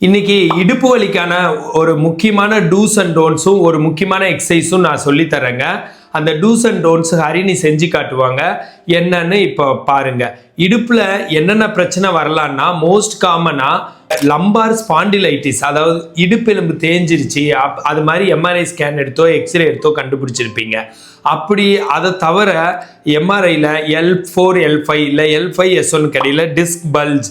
இன்னைக்கு இடுப்பு வலிக்கான ஒரு முக்கியமான டூஸ் அண்ட் டோன்ஸும் ஒரு முக்கியமான எக்ஸசைஸும் நான் சொல்லித் தரேங்க அந்த டூஸ் அண்ட் டோன்ஸ் ஹரிணி செஞ்சு காட்டுவாங்க. என்னன்னு இப்போ பாருங்க. இடுப்புல என்னென்ன பிரச்சனை வரலான்னா மோஸ்ட் காமனா லம்பார் ஸ்பாண்டிலைட்டிஸ் அதாவது இடுப்பெலும்பு தேஞ்சிருச்சு அப்- அது மாதிரி எம்ஆர்ஐ ஸ்கேன் எடுத்தோ எக்ஸ்ரே எடுத்தோ கண்டுபிடிச்சிருப்பீங்க. அப்படி அதை தவிர எம்ஆர்ஐயில் எல் ஃபோர் எல் ஃபைவ் இல்லை எல் ஃபைவ் எஸ் ஒன் கடையில் டிஸ்க் பல்ஜ்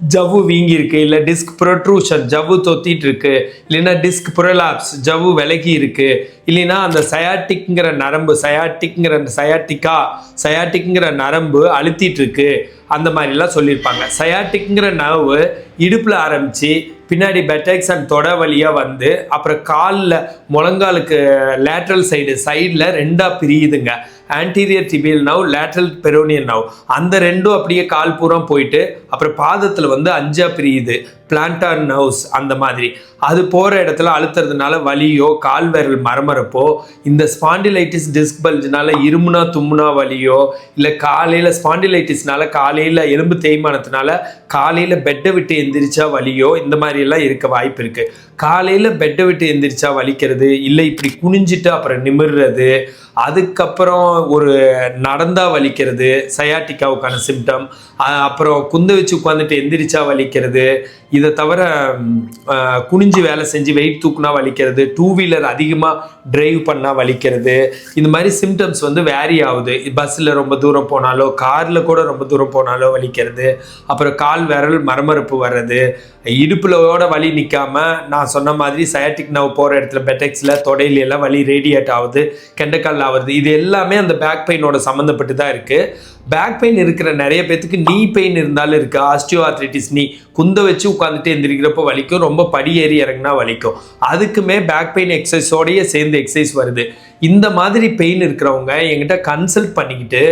ஜவ்வு வீங்கியிருக்கு இல்லை டிஸ்க் ப்ரொட்ரூஷன் ஜவ்வு தொத்திட்டு இருக்கு இல்லைன்னா டிஸ்க் ப்ரொலாப்ஸ் ஜவ்வு விலகி இருக்கு இல்லைன்னா அந்த சயாட்டிக்ங்கிற நரம்பு சயாட்டிக்ங்கிற சயாட்டிக்கா சயாட்டிக்ங்கிற நரம்பு அழுத்திட்டு இருக்கு அந்த மாதிரிலாம் சொல்லியிருப்பாங்க. சயாட்டிக்ங்கிற நர்வு இடுப்பில் ஆரம்பித்து பின்னாடி பெட்டெக்ஸ் அண்ட் தொட வழியாக வந்து அப்புறம் காலில் முழங்காலுக்கு லேட்ரல் சைடு சைடில் ரெண்டாக பிரியுதுங்க. Anterior tibial nerve lateral peroneal nerve அந்த ரெண்டும் அப்படியே கால் பூரா போயிட்டு அப்புறம் பாதத்தில் வந்து அஞ்சாக பிரியுது. பிளான்டார் நவ்ஸ் அந்த மாதிரி. அது போகிற இடத்துல அழுத்துறதுனால வலியோ கால் விரல் மரமரப்போ இந்த ஸ்பாண்டிலைட்டிஸ் டிஸ்க் பல்ஜினால இருமுனா தும்முனா வலியோ இல்லை காலையில் ஸ்பாண்டிலைட்டிஸ்னால காலையில் காலையில் எலும்பு தேய்மானத்தினால காலையில் பெட்டை விட்டு எந்திரிச்சா வலியோ இந்த மாதிரி எல்லாம் இருக்க வாய்ப்பு இருக்குது காலையில் பெட்டை விட்டு எந்திரிச்சா வலிக்கிறது இல்லை இப்படி குனிஞ்சிட்டு அப்புறம் நிமிர்றது அதுக்கப்புறம் ஒரு நடந்தா வலிக்கிறது சயாட்டிக்காவுக்கான சிம்டம் அப்புறம் குந்த வச்சு உட்காந்துட்டு எந்திரிச்சா வலிக்கிறது இதை தவிர குனிஞ்சு வேலை செஞ்சு வெயிட் தூக்குனா வலிக்கிறது டூ வீலர் அதிகமாக டிரைவ் பண்ணால் வலிக்கிறது இந்த மாதிரி சிம்டம்ஸ் வந்து வேரி ஆகுது. பஸ்ஸில் ரொம்ப தூரம் போனாலோ காரில் கூட ரொம்ப தூரம் போனாலோ வலிக்கிறது அப்புறம் கால் விரல் மரமரப்பு வர்றது. இடுப்புலோட வலி நிற்காம நான் சொன்ன மாதிரி சயாட்டிக் நவ் போகிற இடத்துல பெட்டெக்ஸில் தொடையில எல்லாம் வலி ரேடியேட் ஆகுது கெண்டக்கால் ஆகுது. இது எல்லாமே அந்த பேக் பெயினோட சம்மந்தப்பட்டு தான் இருக்குது பேக் பெயின் இருக்கிற நிறைய பேத்துக்கு நீ பெயின் இருந்தாலும் இருக்குது ஆஸ்டியோ ஆர்த்ரைட்டிஸ் நீ குந்த வச்சு உட்காந்துட்டு எந்திரிக்கிறப்போ வலிக்கும். ரொம்ப படி ஏறி இறங்குனா வலிக்கும். அதுக்குமே பேக் பெயின் எக்ஸசைஸோடயே சேர்ந்து எக்ஸசைஸ் வருது. இந்த மாதிரி பெயின் இருக்கிறவங்க என்கிட்ட கன்சல்ட் பண்ணிக்கிட்டு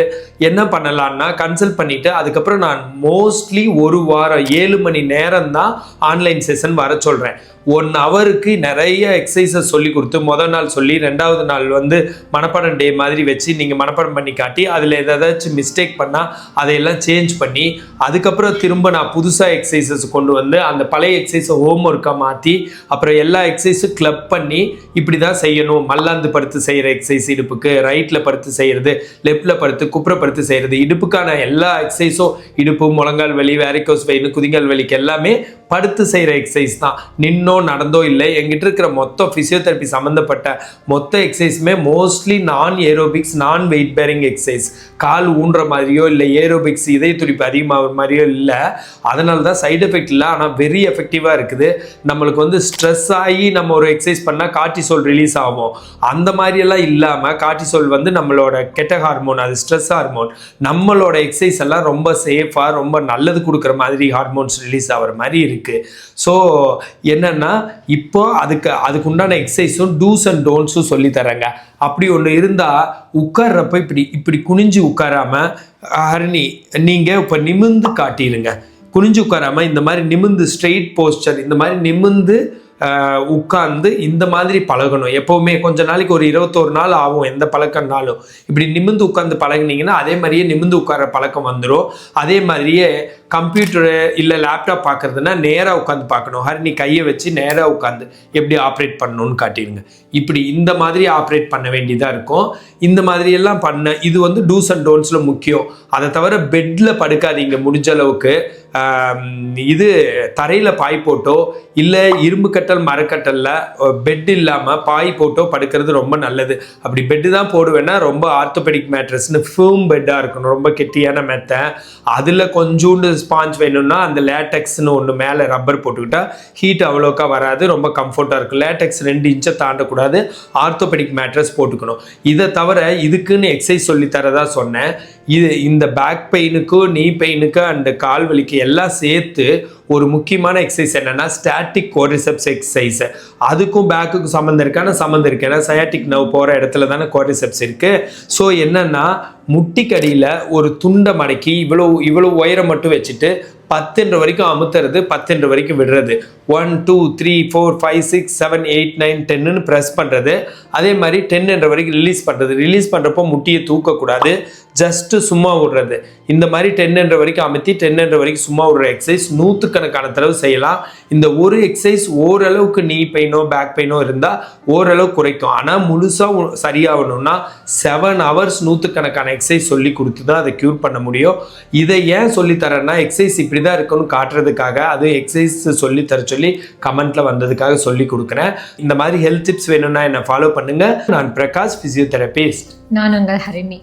என்ன பண்ணலான்னா கன்சல்ட் பண்ணிட்டு அதுக்கப்புறம் நான் மோஸ்ட்லி ஒரு வாரம் ஏழு மணி நேரம் தான் ஆன்லைன் செஷன் வர சொல்கிறேன் ஒன் ஹவருக்கு நிறைய எக்ஸசைஸை சொல்லி கொடுத்து முதல் நாள் சொல்லி ரெண்டாவது நாள் வந்து மனப்பாடம் டே மாதிரி வச்சு நீங்கள் மனப்பாடம் பண்ணி காட்டி அதில் ஏதாச்சும் மிஸ்டேக் பண்ணால் அதையெல்லாம் சேஞ்ச் பண்ணி அதுக்கப்புறம் திரும்ப நான் புதுசாக எக்ஸசைசஸ் கொண்டு வந்து அந்த பழைய எக்ஸசைஸை ஹோம் ஒர்க்காக மாற்றி அப்புறம் எல்லா எக்ஸசைஸும் கிளப் பண்ணி இப்படி தான் செய்யணும். மல்லாந்து படுத்து செய்கிற எக்ஸசைஸ் இடுப்புக்கு ரைட்டில் படுத்து செய்கிறது லெஃப்டில் படுத்து குப்புற படுத்து செய்கிறது இடுப்புக்கான எல்லா எக்ஸசைஸும் இடுப்பு முழங்கால் வலி வேரிகோஸ் வெயின் குதிங்கால் வலிக்கு எல்லாமே படுத்து செய்கிற எக்ஸசைஸ் தான். நின்னோ நடந்தோ இல்லை. எங்கிட்ட இருக்கிற மொத்த ஃபிசியோதெரப்பி சம்மந்தப்பட்ட மொத்த எக்ஸசைஸுமே மோஸ்ட்லி நான் ஏரோபிக்ஸ் நான் வெயிட் பேரிங் எக்ஸசைஸ் கால் ஊன்ற மாதிரியோ இல்லை ஏரோபிக்ஸ் இதய துடிப்பு அதிகமாகிற மாதிரியோ இல்லை. அதனால தான் சைடு எஃபெக்ட் இல்லை. ஆனால் வெரி எஃபெக்டிவாக இருக்குது. நம்மளுக்கு வந்து ஸ்ட்ரெஸ் ஆகி நம்ம ஒரு எக்ஸசைஸ் பண்ணால் கார்டிசோல் ரிலீஸ் ஆகும். அந்த மாதிரியெல்லாம் இல்லாமல் கார்டிசோல் வந்து நம்மளோட கெட்ட ஹார்மோன் அது ஸ்ட்ரெஸ் ஹார்மோன் நம்மளோட எக்ஸசைஸ் எல்லாம் ரொம்ப சேஃபாக ரொம்ப நல்லது கொடுக்குற மாதிரி ஹார்மோன்ஸ் ரிலீஸ் ஆகிற மாதிரி இருக்குது ஸோ என்னென்னா இப்போ அதுக்கு அதுக்கு உண்டான எக்ஸசைஸும் டூஸ் அண்ட் டோன்ஸும் சொல்லி தரேங்க அப்படி ஒன்று இருந்தால் உட்கார்றப்ப இப்படி இப்படி குனிஞ்சு உட்காராமல் ஹரிணி நீங்கள் இப்போ நிமிந்து காட்டிடுங்க குனிஞ்சு உட்காராமல் இந்த மாதிரி நிமிந்து ஸ்ட்ரெயிட் போஸ்டர் இந்த மாதிரி நிமிந்து உட்கார்ந்து இந்த மாதிரி பழகணும். எப்போவுமே கொஞ்ச நாளைக்கு ஒரு இருபத்தோரு நாள் ஆகும் எந்த பழக்கம்னாலும். இப்படி நிமிந்து உட்காந்து பழகுனீங்கன்னா அதே மாதிரியே நிமிந்து உட்கார பழக்கம் வந்துடும் அதே மாதிரியே கம்ப்யூட்டரு இல்லை லேப்டாப் பார்க்குறதுனா நேராக உட்காந்து பார்க்கணும். ஹரிணி கையை வச்சு நேராக உட்காந்து எப்படி ஆப்ரேட் பண்ணணும்னு காட்டிடுங்க. இப்படி இந்த மாதிரி ஆப்ரேட் பண்ண வேண்டியதாக இருக்கும். இந்த மாதிரி எல்லாம் பண்ண இது வந்து டூஸ் அண்ட் டோன்ஸில் முக்கியம். அதை தவிர பெட்டில் படுக்காதீங்க முடிஞ்ச அளவுக்கு. இது தரையில் பாய் போட்டோ இல்லை இரும்பு கட்டல் மரக்கட்டலில் பெட் இல்லாமல் பாய் போட்டோ படுக்கிறது ரொம்ப நல்லது. அப்படி பெட்டு தான் போடுவேன்னா ரொம்ப ஆர்த்தோபெடிக் மேட்ரஸ்னு ஃபேம் பெட்டாக இருக்கணும். ரொம்ப கெட்டியான மெத்தை அதில் கொஞ்சோண்டு ஸ்பாஞ்ச் வேணும்னா அந்த லேட்டெக்ஸ்னு ஒன்று மேலே ரப்பர் போட்டுக்கிட்டா ஹீட் அவ்வளோக்கா வராது ரொம்ப கம்ஃபர்ட்டாக இருக்கும். லேட்டெக்ஸ் ரெண்டு இன்ச்சை தாண்டக்கூடாது. ஆர்த்தோபெடிக் மேட்ரஸ் போட்டுக்கணும். இதை தவிர இதுக்குன்னு எக்ஸசைஸ் சொல்லித்தரதா சொன்னேன். இது இந்த பேக் பெயினுக்கும் நீ பெயினுக்கு அண்ட் கால் வலிக்கு எல்லாம் சேர்த்து ஒரு முக்கியமான எக்ஸசைஸ் என்னென்னா ஸ்டாட்டிக் கோரிசெப்ஸ் எக்ஸசைஸ் அதுக்கும் பேக்குக்கும் சம்மந்தம் இருக்கு. சம்மந்தம் இருக்கு. ஏன்னா சயாட்டிக் நவ் போகிற இடத்துல தானே கோரிசெப்ஸ் இருக்கு. ஸோ என்னன்னா முட்டிக்கடியில் ஒரு துண்டை மடக்கி இவ்வளோ இவ்வளோ உயரம் மட்டும் வச்சுட்டு பத்துன்ற வரைக்கும் அமுத்துறது பத்துன்ற வரைக்கும் விடுறது. One two three four five six seven eight nine டென்னு ப்ரெஸ் பண்ணுறது அதே மாதிரி டென்ன்ற வரைக்கும் ரிலீஸ் பண்ணுறது ரிலீஸ் பண்ணுறப்போ முட்டியை தூக்கக்கூடாது. ஜஸ்ட்டு சும்மா விடுறது. இந்த மாதிரி டென்னுன்ற வரைக்கும் அமுத்தி டென்னுன்ற வரைக்கும் சும்மா விடுற எக்ஸசைஸ் நூற்றுக்கணக்கான தடவை செய்யலாம். இந்த ஒரு எக்ஸசைஸ் ஓரளவுக்கு நீ பெயினோ பேக் பெயினோ இருந்தால் ஓரளவு குறைக்கும். ஆனால் முழுசாக சரியாகணும்னா செவன் ஹவர்ஸ் நூற்றுக்கணக்கான எக்ஸசைஸ் சொல்லி கொடுத்து தான் அதை க்யூர் பண்ண முடியும். இதை ஏன் சொல்லித்தரேன்னா எக்ஸசைஸ் இப்படி தான் இருக்குன்னு காட்டுறதுக்காக அது எக்ஸசைஸ் சொல்லித்தர சொல்லி கமெண்ட்ல வந்ததுக்காக சொல்லி கொடுக்குறேன். இந்த மாதிரி ஹெல்த் டிப்ஸ் வேணும்னா என்னை ஃபாலோ பண்ணுங்க. நான் பிரகாஷ் பிசியோதெரபிஸ்ட் நான் உங்கள் ஹரிணி.